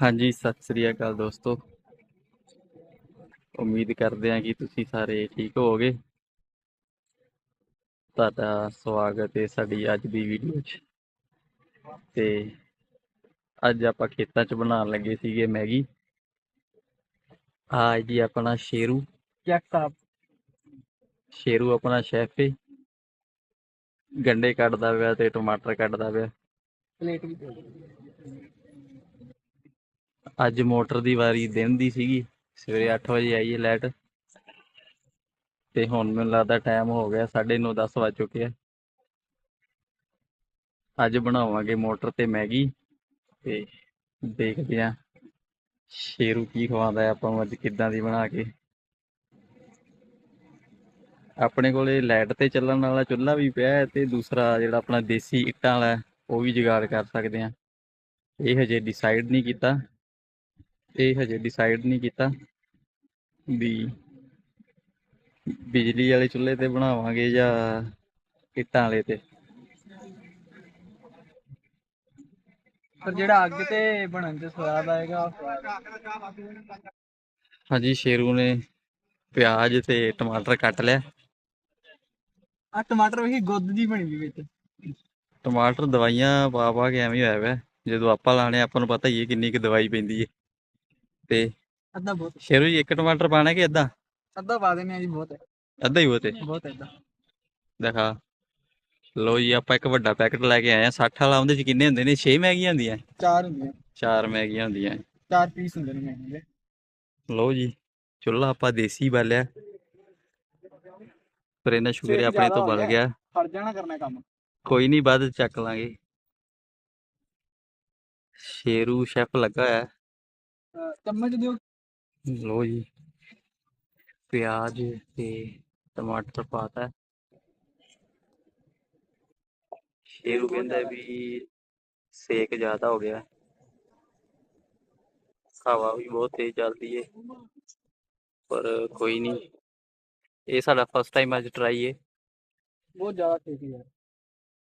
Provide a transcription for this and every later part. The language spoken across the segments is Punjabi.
ਹਾਂਜੀ ਸਤਿ ਸ੍ਰੀ ਅਕਾਲ ਦੋਸਤੋ। ਉਮੀਦ ਕਰਦੇ ਹਾਂ ਕਿ ਤੁਸੀਂ ਸਾਰੇ ਠੀਕ ਹੋਵੋਗੇ। ਤੁਹਾਡਾ ਸਵਾਗਤ ਹੈ ਸਾਡੀ ਅੱਜ ਦੀ ਵੀਡੀਓ 'ਚ। ਤੇ ਅੱਜ ਆਪਾਂ ਖੇਤਾਂ 'ਚ ਬਣਾਉਣ ਲੱਗੇ ਸੀਗੇ ਮੈਗੀ। ਆ ਜੀ ਆਪਣਾ ਸ਼ੇਰੂ। ਚੈੱਕ ਸਾਹਿਬ। ਸ਼ੇਰੂ ਆਪਣਾ ਸ਼ੈਫ ਹੈ ਗੰਡੇ ਕੱਟਦਾ ਪਿਆ ਤੇ ਟਮਾਟਰ ਕੱਟਦਾ ਪਿਆ। ਪਲੇਟ ਵੀ ਦੇ। ਅੱਜ ਮੋਟਰ ਦੀ ਵਾਰੀ ਦਿਨ ਦੀ ਸੀਗੀ, ਸਵੇਰੇ 8 ਵਜੇ ਆਈ ਹੈ ਲਾਈਟ। ਤੇ ਹੁਣ ਮੈਨੂੰ ਲੱਗਦਾ ਟਾਈਮ ਹੋ ਗਿਆ 9:30 10 ਵੱਜ ਚੁੱਕੇ ਆ। ਅੱਜ ਬਣਾਵਾਂਗੇ ਮੋਟਰ ਤੇ ਮੈਗੀ, ਤੇ ਦੇਖਦੇ ਆ ਸ਼ੇਰੂ ਕੀ ਖਵਾਉਂਦਾ, ਆਪਾਂ ਨੂੰ ਅੱਜ ਕਿੱਦਾਂ ਦੀ ਬਣਾ ਕੇ। ਆਪਣੇ ਕੋਲੇ ਲਾਈਟ ਤੇ ਚੱਲਣ ਵਾਲਾ ਚੁੱਲ੍ਹਾ ਵੀ ਪਿਆ ਹੈ, ਤੇ ਦੂਸਰਾ ਜਿਹੜਾ ਆਪਣਾ ਦੇਸੀ ਇੱਟਾਂ ਵਾਲਾ, ਉਹ ਵੀ ਜੁਗਾੜ ਕਰ ਸਕਦੇ ਆ। ਇਹ ਹਜੇ ਡਿਸਾਈਡ ਨਹੀਂ ਕੀਤਾ। ਇਹ ਹਜੇ ਡਿਸਾਈਡ ਨਹੀਂ ਕੀਤਾ ਵੀ ਬਿਜਲੀ ਵਾਲੇ ਚੁੱਲ੍ਹੇ ਤੇ ਬਣਾਵਾਂਗੇ ਜਾਂ ਇੱਟਾਂ ਵਾਲੇ ਤੇ। ਪਰ ਜਿਹੜਾ ਅੱਗ ਤੇ ਬਣਨ ਚ ਸਵਾਦ ਆਏਗਾ ਹਾਂਜੀ ਸ਼ੇਰੂ ਨੇ ਪਿਆਜ਼ ਤੇ ਟਮਾਟਰ ਕੱਟ ਲਿਆ। ਆ ਟਮਾਟਰ ਉਹੀ ਗੁੱਦ ਜੀ ਬਣੀ ਵੀ ਵਿੱਚ। ਟਮਾਟਰ ਦਵਾਈਆਂ ਪਾ ਪਾ ਕੇ ਐਵੇਂ ਹੋਇਆ ਵਾ ਜਦੋਂ ਆਪਾਂ ਲਾਣੇ ਆਪਾਂ ਨੂੰ ਪਤਾ ਹੀ ਹੈ ਕਿੰਨੀ ਕੁ ਦਵਾਈ ਪੈਂਦੀ ਹੈ। ਤੇ ਅੱਧਾ ਬਹੁਤ। ਸ਼ੇਰੂ ਜੀ ਇੱਕ ਟਮਾਟਰ ਪਾਣਾ ਕਿ ਅੱਧਾ? ਅੱਧਾ ਪਾ ਦੇਣੇ ਆ ਜੀ ਬਹੁਤ। ਹੈ ਅੱਧਾ ਹੀ ਉਹ ਤੇ ਬਹੁਤ ਏਦਾਂ ਦਿਖਾ। ਲੋ ਜੀ ਆਪਾਂ ਇੱਕ ਵੱਡਾ ਪੈਕਟ ਲੈ ਕੇ ਆਏ ਆ 60 ਵਾਲਾ ਉਹਦੇ ਚ ਕਿੰਨੇ ਹੁੰਦੇ ਨੇ? 6 ਮੈਗੀਆਂ ਹੁੰਦੀਆਂ? ਚਾਰ ਹੁੰਦੀਆਂ। 4 ਮੈਗੀਆਂ ਹੁੰਦੀਆਂ। ਚਾਰ ਪੀਸ ਹੁੰਦੇ ਨੇ ਮੈਗੀ ਦੇ। ਲੋ ਜੀ ਚੁੱਲ੍ਹਾ ਆਪਾਂ ਦੇਸੀ ਬਾਲਿਆ। ਪਰ ਇਹਨਾਂ ਸ਼ੁਕਰ ਹੈ ਸੇਕ ਆਪਣੇ ਜ਼ਿਆਦਾ ਤੋਂ ਹੋ ਬਲ ਗਿਆ। ਗਿਆ। ਫੜ ਜਾਣਾ ਕਰਨਾ ਕੰਮ। ਕੋਈ ਨਹੀਂ ਵੱਧ ਚੱਕ ਲਾਂਗੇ। ਸ਼ੇਰੂ ਸ਼ੈਫ ਲੱਗਾ ਹੈ ਅਹ ਚਮਚ ਦਿਓ। ਲੋ ਜੀ। ਪਿਆਜ਼ ਤੇ ਟਮਾਟਰ ਪਾਤਾ। ਸ਼ੇਰੂ ਕਹਿੰਦਾ ਵੀ ਸੇਕ ਜ਼ਿਆਦਾ ਹੋ ਗਿਆ। ਹਵਾ ਵੀ ਬਹੁਤ ਤੇਜ਼ ਚੱਲਦੀ ਏ। ਪਰ ਕੋਈ ਨਹੀਂ। ਇਹ ਸਾਡਾ ਫਸਟ ਟਾਈਮ ਅੱਜ ਟਰਾਈ ਏ। ਬਹੁਤ ਜ਼ਿਆਦਾ ਠੀਕ ਹੈ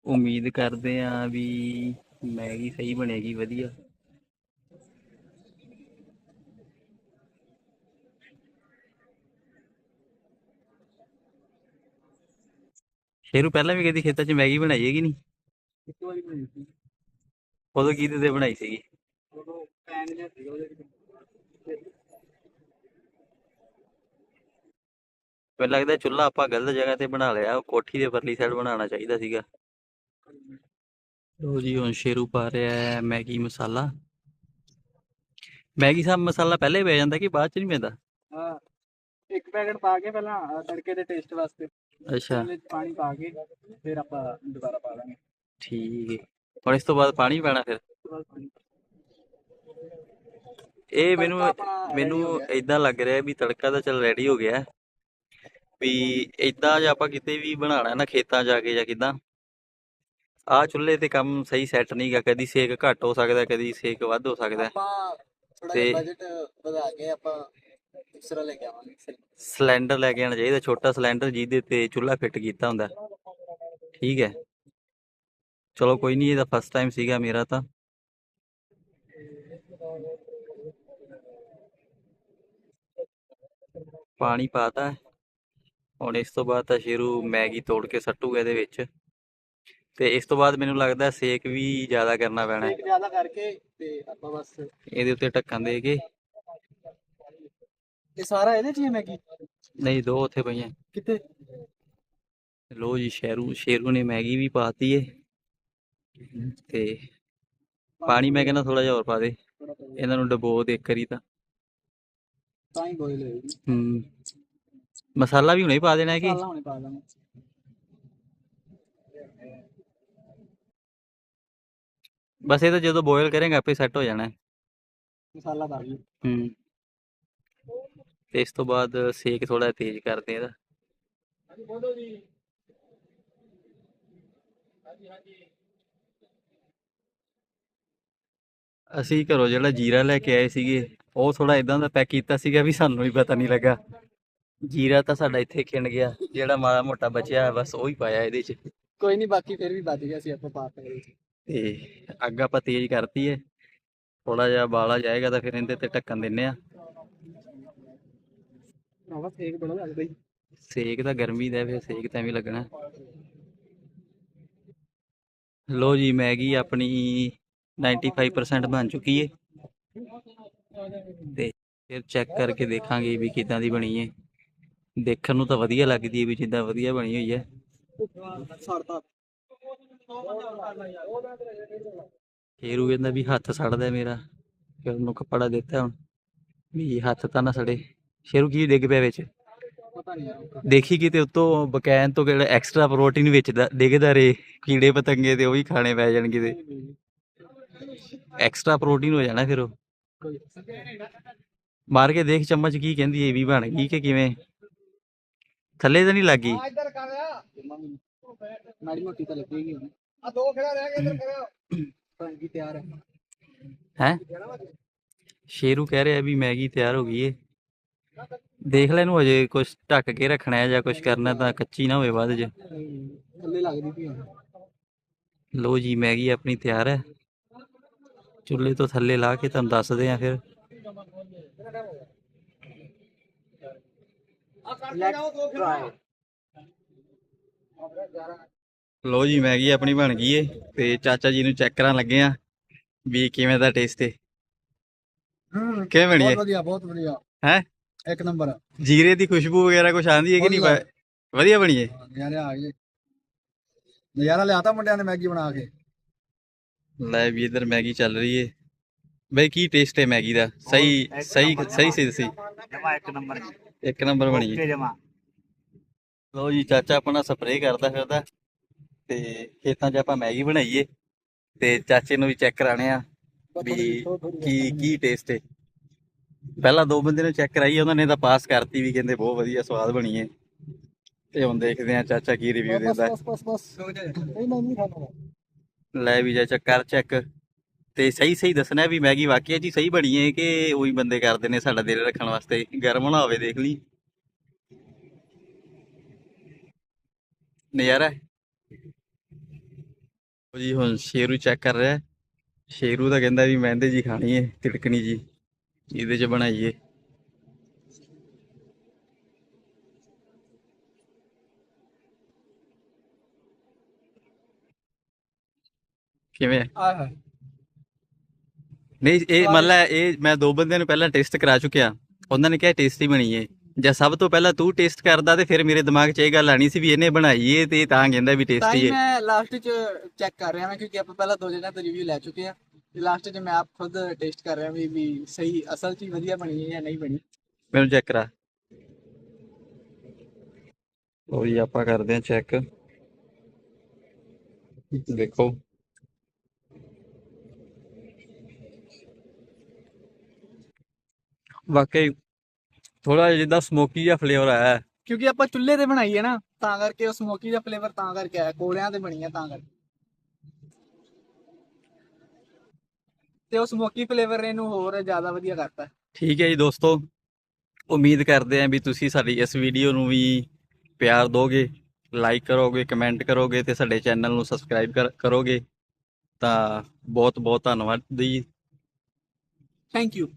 ਉਮੀਦ ਕਰਦੇ ਆਂ ਵੀ ਮੈਗੀ ਸਹੀ ਬਣੇਗੀ ਵਧੀਆ। ਸ਼ੇਰੂ ਪਹਿਲਾਂ ਵੀ ਕਦੀ ਖੇਤਾਂ 'ਚ ਮੈਗੀ ਬਣਾਈ ਹੈਗੀ ਨਹੀਂ ਇੱਕ ਵਾਰੀ ਬਣੀ ਸੀ। ਉਦੋਂ ਕਿਹਦੇ ਤੇ ਬਣਾਈ ਸੀਗੀ? ਉਦੋਂ ਪੈਨ ਜਿਹਾ ਸੀ ਉਹਦੇ ਵਿੱਚ। ਮੈਨੂੰ ਲੱਗਦਾ ਚੁੱਲ੍ਹਾ ਆਪਾਂ ਗਲਤ ਜਗ੍ਹਾ ਤੇ ਬਣਾ ਲਿਆ ਉਹ ਕੋਠੀ ਦੇ ਪਰਲੀ ਸਾਈਡ ਬਣਾਉਣਾ ਚਾਹੀਦਾ ਸੀਗਾ। ਲੋ ਜੀ ਹੁਣ ਸ਼ੇਰੂ ਪਾ ਰਿਹਾ ਹੈ ਮੈਗੀ ਮਸਾਲਾ। ਮੈਗੀ ਸਾਹਿਬ ਮਸਾਲਾ ਪਹਿਲੇ ਪੈ ਜਾਂਦਾ ਕਿ ਬਾਅਦ ਚ ਨਹੀਂ ਪੈਂਦਾ? ਹਾਂ ਇੱਕ ਪੈਕਟ ਪਾ ਕੇ ਪਹਿਲਾਂ ਤੜਕੇ ਦੇ ਟੇਸਟ ਵਾਸਤੇ। ਅੱਛਾ। ਵਿੱਚ ਪਾਣੀ ਪਾ ਕੇ ਫਿਰ ਆਪਾਂ ਦੁਬਾਰਾ ਪਾ ਦਾਂਗੇ ਠੀਕ ਹੈ ਹੁਣ ਇਸ ਤੋਂ ਬਾਅਦ ਪਾਣੀ ਪੈਣਾ ਫਿਰ? ਉਸ ਤੋਂ ਬਾਅਦ ਪਾਣੀ ਇਹ ਮੈਨੂੰ ਮੈਨੂੰ। ਇਦਾਂ ਲੱਗ ਰਿਹਾ ਵੀ ਤੜਕਾ ਤਾਂ ਚੱਲ ਰੈਡੀ ਹੋ ਗਿਆ। ਹੈ। ਵੀ ਇਦਾਂ ਜੇ ਆਪਾਂ ਕਿਤੇ ਵੀ ਬਣਾਉਣਾ ਨਾ ਖੇਤਾਂ ਜਾ ਕੇ ਜਾਂ ਕਿਦਾਂ। ਆਹ ਚੁੱਲ੍ਹੇ ਤੇ ਕੰਮ ਸਹੀ ਸੈੱਟ ਨਹੀਂਗਾ ਕਦੀ ਸੇਕ ਘੱਟ ਹੋ ਸਕਦਾ ਕਦੀ ਸੇਕ ਵੱਧ ਹੋ ਸਕਦਾ। ਆਪਾਂ ਥੋੜਾ ਤੇ- ਜਿਹਾ ਬਜਟ ਵਧਾ ਕੇ ਆਪਾਂ ਦੂਸਰਾ ਲੈ ਕੇ ਆਵਾਂਗੇ ਸਿਲੰਡਰ ਲੈ ਕੇ ਆਉਣਾ ਚਾਹੀਦਾ ਛੋਟਾ ਸਿਲੰਡਰ ਜਿਹਦੇ ਤੇ ਚੁੱਲ੍ਹਾ ਫਿੱਟ ਕੀਤਾ ਹੁੰਦਾ। ਠੀਕ ਹੈ। ਚਲੋ ਕੋਈ ਨਹੀਂ ਇਹਦਾ ਫਸਟ ਟਾਈਮ ਸੀਗਾ ਮੇਰਾ ਤਾਂ। ਪਾਣੀ ਪਾਤਾ। ਹੁਣ ਇਸ ਤੋਂ ਬਾਅਦ ਤਾਂ ਸ਼ੇਰੂ ਮੈਗੀ ਤੋੜ ਕੇ ਸੱਟੂਗਾ ਇਹਦੇ ਵਿੱਚ। ਤੇ ਇਸ ਤੋਂ ਬਾਅਦ ਮੈਨੂੰ ਲੱਗਦਾ ਸੇਕ ਵੀ ਜ਼ਿਆਦਾ ਕਰਨਾ ਪੈਣਾ। ਹੈ। ਜ਼ਿਆਦਾ ਕਰਕੇ ਤੇ ਆਪਾਂ ਬਸ ਇਹਦੇ ਉੱਤੇ ਢੱਕਣ ਦੇ ਕੇ ਇਹ ਸਾਰਾ ਇਹਦੇ ਚ ਹੀ ਹੈ ਮੈਗੀ? ਨਹੀਂ ਦੋ ਉੱਥੇ ਪਈਆਂ। ਕਿੱਥੇ? ਲੋ ਜੀ ਸ਼ੇਰੂ ਸ਼ੇਰੂ ਨੇ ਮੈਗੀ ਵੀ ਪਾਤੀ ਏ। ਤੇ ਪਾਣੀ ਮੈਂ ਕਹਿੰਦਾ ਥੋੜਾ ਜਿਹਾ ਹੋਰ ਪਾ ਦੇ। ਇਹਨਾਂ ਨੂੰ ਡਬੋ ਦੇ ਇੱਕ ਵਾਰੀ ਤਾਂ। ਤਾਂ ਹੀ ਬੋਇਲ ਹੋਏਗੀ। ਹੂੰ। ਮਸਾਲਾ ਵੀ ਹੁਣੇ ਹੀ ਪਾ ਦੇਣਾ ਹੈ ਕਿ? ਮਸਾਲਾ ਹੁਣੇ ਪਾ ਦਾਂਗੇ ਬਸ ਇਹ ਤਾਂ ਜਦੋਂ ਬੋਇਲ ਕਰਾਂਗੇ ਆਪੇ ਸੈੱਟ ਹੋ ਜਾਣਾ। ਹੈ। ਮਸਾਲਾ ਪਾ ਦਿਓ ਹੂੰ। ਤੇ ਇਸ ਤੋਂ ਬਾਅਦ ਸੇਕ ਥੋੜਾ ਤੇਜ਼ ਕਰਦੇ ਇਹਦਾ। ਹਾਂਜੀ ਬੋਲੋ ਜੀ। ਹਾਂਜੀ ਹਾਂਜੀ। ਅਸੀਂ ਘਰੋਂ ਜਿਹੜਾ ਜੀਰਾ ਲੈ ਕੇ ਆਏ ਸੀਗੇ ਉਹ ਥੋੜਾ ਇਦਾਂ ਦਾ ਪੈਕ ਕੀਤਾ ਸੀਗਾ ਵੀ ਸਾਨੂੰ ਵੀ ਪਤਾ ਨਹੀਂ ਲੱਗਾ। ਜੀਰਾ ਤਾਂ ਸਾਡਾ ਇੱਥੇ ਖਿੰਡ ਗਿਆ ਜਿਹੜਾ ਮਾੜਾ ਮੋਟਾ ਬਚਿਆ ਬਸ ਉਹ ਹੀ ਪਾਇਆ ਇਹਦੇ 'ਚ। ਕੋਈ ਨਹੀਂ ਬਾਕੀ ਫਿਰ ਵੀ ਬਚ ਗਿਆ ਸੀ ਆਪਾਂ ਪਾ ਸਕਦੇ ਸੀ। ਤੇ ਅੱਗ ਆਪਾਂ ਤੇਜ਼ ਕਰਤੀ ਹੈ ਥੋੜਾ ਜਿਹਾ ਬਾਲਾ ਜਾਏਗਾ ਤਾਂ ਫਿਰ ਇਹਦੇ ਤੇ ਢੱਕਣ ਦਿੰਨੇ ਆ ਸੇਕ ਬੜਾ ਲੱਗਦਾ ਜੀ। ਸੇਕ ਤਾਂ ਗਰਮੀ ਦਾ ਫਿਰ ਸੇਕ ਤਾਂ ਐਵੇਂ ਲੱਗਣਾ। ਲੋ ਜੀ ਮੈਗੀ ਆਪਣੀ 95% ਬਣ ਚੁੱਕੀ ਏ। ਤੇ ਫਿਰ ਚੈੱਕ ਕਰਕੇ ਦੇਖਾਂਗੇ ਵੀ ਕਿਦਾਂ ਦੀ ਬਣੀ ਏ। ਦੇਖਣ ਨੂੰ ਤਾਂ ਵਧੀਆ ਲੱਗਦੀ ਏ ਵੀ ਜਿੱਦਾਂ ਵਧੀਆ ਬਣੀ ਹੋਈ ਹੈ ਸੜਤਾ ਸ਼ੇਰੂ ਕਹਿੰਦਾ ਵੀ ਹੱਥ ਸੜਦਾ ਮੇਰਾ। ਫਿਰ ਉਹਨੂੰ ਕੱਪੜਾ ਦਿੱਤਾ ਹੁਣ। ਵੀ ਹੱਥ ਤਾਂ ਨਾ ਸੜੇ। ਸ਼ੇਰੂ ਕੀ ਡਿੱਗ ਪਿਆ ਵਿੱਚ? ਦੇਖੀ ਕਿਤੇ ਉੱਤੋਂ ਬਕੈਨ ਤੋਂ ਕਿਹੜਾ ਐਕਸਟਰਾ ਪ੍ਰੋਟੀਨ ਵਿੱਚ ਦਾ- ਡਿੱਗਦਾ ਰੇ ਕੀੜੇ ਪਤੰਗੇ ਤੇ ਉਹ ਵੀ ਖਾਣੇ ਪੈ ਜਾਣਗੇ ਤੇ ਐਕਸਟਰਾ ਪ੍ਰੋਟੀਨ ਹੋ ਜਾਣਾ ਫਿਰ ਉਹ। ਮਾਰ ਕੇ ਦੇਖ ਚਮਚ ਕੀ ਕਹਿੰਦੀ ਇਹ ਵੀ ਬਣ ਗਈ ਕਿ ਕਿਵੇਂ? ਥੱਲੇ ਤਾਂ ਨਹੀਂ ਲੱਗੀ? ਮਾੜੀ ਮੋਟੀ ਤਾਂ ਲੱਗੇਗੀ ਹੁਣ ਆ। ਦੋ ਖੜਾ ਰਹਿ ਗਿਆ ਇੱਧਰ ਕਰਿਓ ਭਾਂਜੀ ਤਿਆਰ ਹੈ। ਹੈ? ਸ਼ੇਰੂ ਕਹਿ ਰਿਹਾ ਵੀ ਮੈਗੀ ਤਿਆਰ ਹੋ ਗਈ ਏ। ਦੇਖ ਲੈ ਇਹਨੂੰ ਅਜੇ ਕੁਝ ਢੱਕ ਕੇ ਰੱਖਣਾ ਹੈ ਜਾਂ ਕੁਝ ਕਰਨਾ ਤਾਂ ਕੱਚੀ ਨਾ ਹੋਵੇ ਵੱਧ ਜੇ ਥੱਲੇ ਲੱਗਦੀ ਪਈ ਹੁਣ ਲੋ ਜੀ ਮੈਗੀ ਆਪਣੀ ਤਿਆਰ ਹੈ। ਚੁੱਲ੍ਹੇ ਤੋਂ ਥੱਲੇ ਲਾ ਕੇ ਤੁਹਾਨੂੰ ਦੱਸਦੇ ਆ ਫਿਰ। ਲੋ ਜੀ ਮੈਗੀ ਆਪਣੀ ਬਣ ਗਈ ਏ ਤੇ ਚਾਚਾ ਜੀ ਨੂੰ ਚੈੱਕ ਕਰਾਂ ਲੱਗੇ ਆ ਵੀ ਕਿਵੇਂ ਦਾ ਟੇਸਟ ਏ। ਹੂੰ ਕਿਵੇਂ ਬਣੀ ਏ? ਬਹੁਤ ਵਧੀਆ ਬਹੁਤ ਵਧੀਆ। ਹੈ? ਇੱਕ ਨੰਬਰ। ਜੀਰੇ ਦੀ ਖੁਸ਼ਬੂ ਵਗੈਰਾ ਕੁਝ ਆਂਦੀ ਹੈ ਕਿ ਨਹੀਂ? ਵਧੀਆ। ਬਣੀ ਏ ਨਜ਼ਾਰੇ ਆ ਗਏ। ਨਜ਼ਾਰਾ ਲਿਆਤਾ ਮੁੰਡਿਆਂ ਨੇ ਮੈਗੀ ਬਣਾ ਕੇ। ਲੈ ਵੀ ਇਧਰ ਮੈਗੀ ਚੱਲ ਰਹੀ ਏ। ਬਈ ਕੀ ਟੇਸਟ ਏ ਮੈਗੀ ਦਾ? ਸਹੀ ਸਹੀ ਸਹੀ ਸੀ ਸੀ ਜਮਾ ਇੱਕ ਨੰਬਰ। ਇੱਕ ਨੰਬਰ ਬਣੀ ਜਮਾ। ਲੋ ਜੀ ਚਾਚਾ ਆਪਣਾ ਸਪਰੇਅ ਕਰਦਾ ਫਿਰਦਾ। ਤੇ ਖੇਤਾਂ 'ਚ ਆਪਾਂ ਮੈਗੀ ਬਣਾਈਏ। ਤੇ ਚਾਚੇ ਨੂੰ ਵੀ ਚੈੱਕ ਕਰਾਣੇ ਆ ਵੀ ਕੀ ਕੀ ਟੇਸਟ ਏ। ਪਹਿਲਾਂ ਦੋ ਬੰਦੇ ਨੇ ਚੈੱਕ ਕਰਾਈ ਉਹਨਾਂ ਨੇ ਤਾਂ ਪਾਸ ਕਰਤੀ ਵੀ ਕਹਿੰਦੇ ਬਹੁਤ ਵਧੀਆ ਸਵਾਦ ਬਣੀ ਏ। ਤੇ ਹੁਣ ਦੇਖਦੇ ਆ ਚਾਚਾ ਕੀ ਰਿਵਿਊ ਦਿੰਦਾ। ਹੈ। ਬਸ ਬਸ ਬਸ। ਨਹੀਂ ਮੈਂ ਨਹੀਂ ਖਾਣਾ। ਲੈ ਵੀ ਚਾਚਾ ਕਰ ਚੈੱਕ ਤੇ ਸਹੀ ਸਹੀ ਦੱਸਣਾ ਵੀ ਮੈਗੀ ਵਾਕਿਆ ਜੀ ਸਹੀ ਬਣੀ ਏ ਕਿ ਉਹੀ ਬੰਦੇ ਕਰਦੇ ਨੇ ਸਾਡਾ ਦਿਲ ਰੱਖਣ ਵਾਸਤੇ? ਗਰਮ ਨਾ ਹੋਵੇ ਦੇਖ ਲਈ। ਨਜ਼ਾਰਾ ਹੈ। ਉਹ ਜੀ ਹੁਣ ਸ਼ੇਰੂ ਚੈੱਕ ਕਰ ਰਿਹਾ। ਹੈ। ਸ਼ੇਰੂ ਤਾਂ ਕਹਿੰਦਾ ਵੀ ਮਹਿੰਦੇ ਜੀ ਖਾਣੀ ਏ ਤਿੜਕਣੀ ਜੀ। ਇਹਦੇ ਚ ਬਣਾਈਏ। ਕਿਵੇਂ ਹੈ? ਆ ਹੈ ਨਹੀਂ ਇਹ ਮਤਲਬ ਇਹ ਮੈਂ ਦੋ ਬੰਦਿਆਂ ਨੂੰ ਪਹਿਲਾਂ ਟੈਸਟ ਕਰਾ ਚੁੱਕਿਆ। ਉਹਨਾਂ ਨੇ ਕਿਹਾ ਟੇਸਟੀ ਬਣੀ ਏ। ਜੇ ਸਭ ਤੋਂ ਪਹਿਲਾਂ ਤੂੰ ਟੇਸਟ ਕਰਦਾ ਤੇ ਫਿਰ ਮੇਰੇ ਦਿਮਾਗ 'ਚ ਇਹ ਗੱਲ ਆਣੀ ਸੀ ਵੀ ਇਹਨੇ ਬਣਾਈ ਏ ਤੇ ਤਾਂ ਕਹਿੰਦਾ ਵੀ ਟੇਸਟੀ ਏ। ਮੈਂ ਲਾਸਟ ਚ ਚੈੱਕ ਕਰ ਰਿਹਾ ਮੈਂ ਕਿਉਂਕਿ ਆਪਾਂ ਪਹਿਲਾਂ ਦੋ ਜਣਾਂ ਤੋਂ ਰਿਵਿਊ ਲੈ ਚੁੱਕੇ ਆ। ਲਾਸਟ ਚ ਮੈਂ ਆਪ ਖੁਦ ਟੇਸਟ ਕਰ ਰਿਹਾ ਵੀ ਵੀ ਸਹੀ ਅਸਲ ਚ ਹੀ ਵਧੀਆ ਬਣੀ ਹੈ ਜਾਂ ਨਹੀਂ ਬਣੀ। ਮੈਨੂੰ ਚੈੱਕ ਕਰਾ। ਲਓ ਜੀ ਆਪਾਂ ਕਰਦੇ ਹਾਂ ਚੈੱਕ ਦੇਖੋ। ਵਾਕਈ ਥੋੜਾ ਜਿਹਾ ਸਮੋਕੀ ਜਿਹਾ ਫਲੇਵਰ ਆਇਆ ਹੈ। ਕਿਉਂਕਿ ਆਪਾਂ ਚੁੱਲ੍ਹੇ ਤੇ ਬਣਾਈ ਹੈ ਨਾ ਤਾਂ ਕਰਕੇ ਉਹ ਸਮੋਕੀ ਦਾ ਫਲੇਵਰ ਤਾਂ ਕਰਕੇ ਆਇਆ ਕੋਲਿਆਂ ਤੇ ਬਣੀ ਹੈ ਤਾਂ ਕਰਕੇ। ਤੇ ਉਹ ਸਮੋਕੀ ਫਲੇਵਰ ਨੇ ਇਹਨੂੰ ਹੋਰ ਜ਼ਿਆਦਾ ਵਧੀਆ ਕਰਤਾ। ਠੀਕ ਹੈ ਜੀ ਦੋਸਤੋ ਉਮੀਦ ਕਰਦੇ ਹਾਂ ਵੀ ਤੁਸੀਂ ਸਾਡੀ ਇਸ ਵੀਡੀਓ ਨੂੰ ਵੀ ਪਿਆਰ ਦੋਗੇ ਲਾਈਕ ਕਰੋਗੇ ਕਮੈਂਟ ਕਰੋਗੇ ਤੇ ਸਾਡੇ ਚੈਨਲ ਨੂੰ ਸਬਸਕ੍ਰਾਈਬ ਕਰੋਗੇ। ਤਾਂ ਬਹੁਤ ਬਹੁਤ ਧੰਨਵਾਦ ਜੀ। Thank you